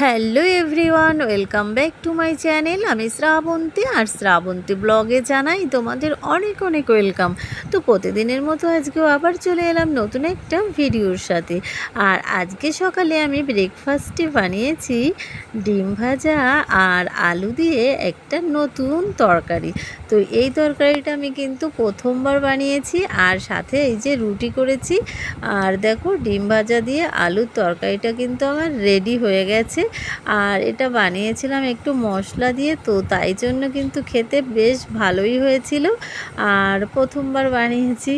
Hello everyone, welcome back to my channel. আমি শ্রাবন্তী আর শ্রাবন্তী ব্লগে জানাই তোমাদের অনেক অনেক ওয়েলকাম। তো প্রতিদিনের মতো আজকেও আবার চলে এলাম নতুন একটা ভিডিওর সাথে। আর আজকে সকালে আমি ব্রেকফাস্টে বানিয়েছি, ডিম ভাজা আর আলু দিয়ে একটা নতুন তরকারি। তো এই তরকারিটা আমি কিন্তু প্রথমবার বানিয়েছি আর সাথে এই যে রুটি করেছি। আর দেখো, ডিম ভাজা দিয়ে আলুর তরকারিটা কিন্তু আমার রেডি হয়ে গেছে। আর এটা বানিয়েছিলাম একটু মশলা দিয়ে, তো তাই জন্য কিন্তু খেতে বেশ ভালোই হয়েছিল। আর প্রথমবার বানিয়েছি।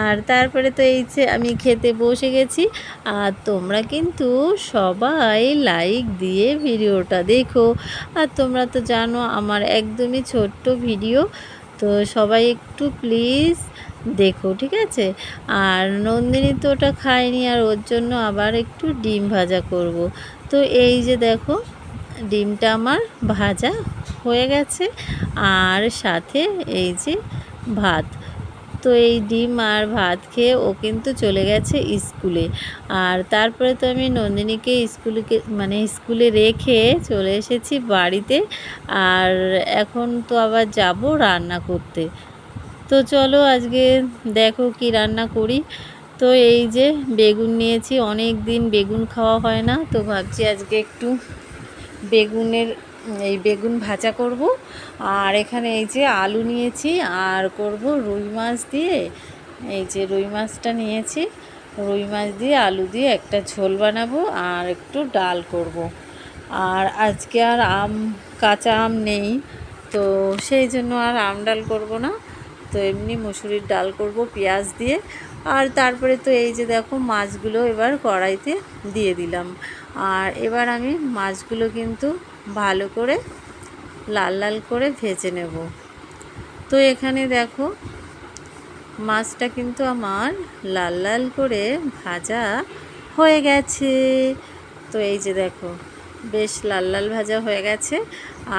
আর তারপরে তো এই যে আমি খেতে বসে গেছি। আর তোমরা কিন্তু সবাই লাইক দিয়ে ভিডিওটা দেখো। আর তোমরা তো জানো আমার একদমই ছোট্ট ভিডিও। তো সবাই একটু প্লিজ দেখো, ঠিক আছে? আর নন্দিনী তো ওটা খায়নি, আর ওর জন্য আবার একটু ডিম ভাজা করব। তো এই যে দেখো, ডিমটা আমার ভাজা হয়ে গেছে। আর সাথে এই যে ভাত। তো এই ডিম আর ভাত খেয়ে ও কিন্তু চলে গেছে স্কুলে। আর তারপরে তো আমি নন্দিনীকে স্কুলে মানে স্কুলে রেখে চলে এসেছি বাড়িতে। আর এখন তো আবার যাব রান্না করতে। তো চলো আজকে দেখো কি রান্না করি। তো এই যে বেগুন নিয়েছি, অনেক দিন বেগুন খাওয়া হয় না, তো ভাবছি আজকে একটু বেগুনের, এই বেগুন ভাজা করব। আর এখানে এই যে আলু নিয়েছি, আর করব রুই মাছ দিয়ে, এই যে রুই মাছটা নিয়েছি। রুই মাছ দিয়ে আলু দিয়ে একটা ঝোল বানাবো আর একটু ডাল করব। আর আজকে আর আম, কাঁচা আম নেই, তো সেই জন্য আর আম ডাল করব না। তো এমনি মুসুরির ডাল করব, পেঁয়াজ দিয়ে। আর তারপরে তো এই যে দেখো, মাছগুলো এবার কড়াইতে দিয়ে দিলাম। আর এবার আমি মাছগুলো কিন্তু ভালো করে লাল লাল করে ভেজে নেব। তো এখানে দেখো, মাছটা কিন্তু আমার লাল লাল করে ভাজা হয়ে গেছে। তো এই যে দেখো, বেশ লাল লাল ভাজা হয়ে গেছে।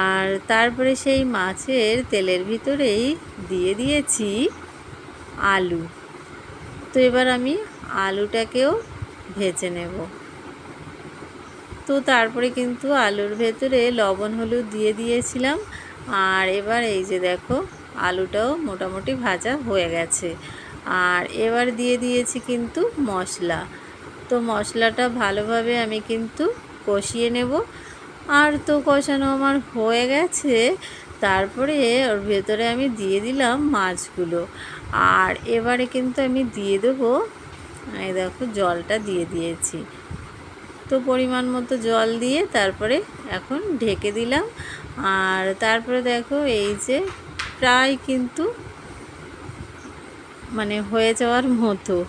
আর তারপরে সেই মাছের তেলের ভিতরেই দিয়ে দিয়েছি আলু। তো এবার আমি আলুটাকেও ভেজে নেব। তো তারপরে কিন্তু আলুর ভেতরে লবণ, হলুদ দিয়ে দিয়েছিলাম। আর এবার এই যে দেখো, আলুটাও মোটামুটি ভাজা হয়ে গেছে। আর এবার দিয়ে দিয়েছি কিন্তু মশলা। তো মশলাটা ভালোভাবে আমি কিন্তু কষিয়ে নেব। আর তো কষানো আমার হয়ে গেছে। তারপরে ওর ভেতরে আমি দিয়ে দিলাম মাছগুলো। আর এবারে কিন্তু আমি দিয়ে দেবো, এই দেখো জলটা দিয়ে দিয়েছি। তো পরিমাণ মতো জল দিয়ে তারপরে এখন ঢেকে দিলাম। আর তারপরে দেখো এই যে প্রায় কিন্তু মানে হয়ে যাওয়ার মতো।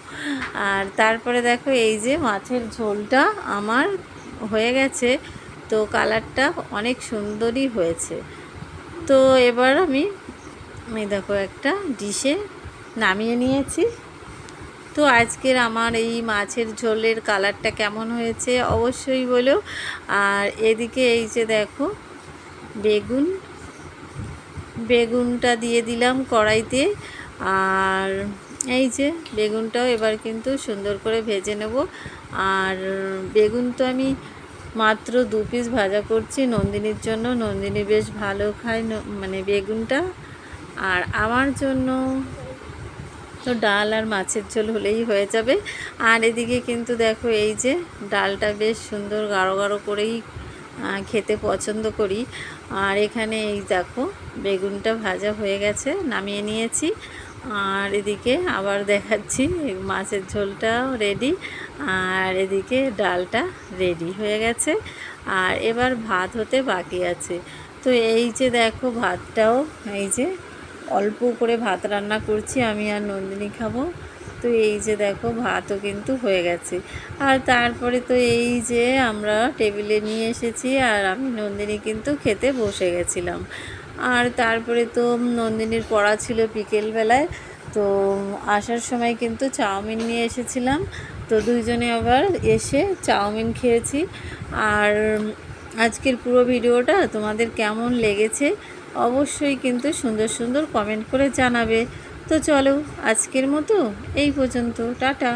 আর তারপরে দেখো এই যে মাছের ঝোলটা আমার হয়ে গেছে। তো কালারটা অনেক সুন্দরই হয়েছে। তো এবার আমি, এই দেখো একটা ডিশে নামিয়ে নিয়েছি। তো আজকের আমার এই মাছের ঝোলের কালারটা কেমন হয়েছে অবশ্যই বলো। আর এদিকে এই যে দেখো, বেগুন, বেগুনটা দিয়ে দিলাম কড়াইতে। আর এই যে বেগুনটাও এবার কিন্তু সুন্দর করে ভেজে নেব। আর বেগুন তো আমি মাত্র দু পিস ভাজা করছি। নন্দিনীর জন্য। নন্দিনী বেশ ভালো খায় মানে বেগুনটা। আর আমার জন্য তো ডাল আর মাছের ঝোল হলেই হয়ে যাবে। আর এদিকে কিন্তু দেখো এই যে ডালটা বেশ সুন্দর গাঢ় গাঢ় করেই খেতে পছন্দ করি। আর এখানে এই দেখো, বেগুনটা ভাজা হয়ে গেছে, নামিয়ে নিয়েছি। আর এদিকে আবার দেখাচ্ছি, মাছের ঝোলটাও রেডি আর এদিকে ডালটা রেডি হয়ে গেছে। আর এবার ভাত হতে বাকি আছে। তো এই যে দেখো ভাতটাও, এই যে অল্প করে ভাত রান্না করছি, আমি আর নন্দিনী খাব। তো এই যে দেখো ভাতও কিন্তু হয়ে গেছে। আর তারপরে তো এই যে আমরা টেবিলে নিয়ে এসেছি আর আমি নন্দিনী কিন্তু খেতে বসে গেছিলাম। আর তারপরে তো নন্দিনীর পড়া ছিল বিকেলবেলায় তো আসার সময় কিন্তু চাউমিন নিয়ে এসেছিলাম। তো দুইজনে আবার এসে চাউমিন খেয়েছি। আর আজকের পুরো ভিডিওটা তোমাদের কেমন লেগেছে অবশ্যই কিন্তু সুন্দর সুন্দর কমেন্ট করে জানাবে। তো চলো আজকের মতো এই পর্যন্ত টাটা।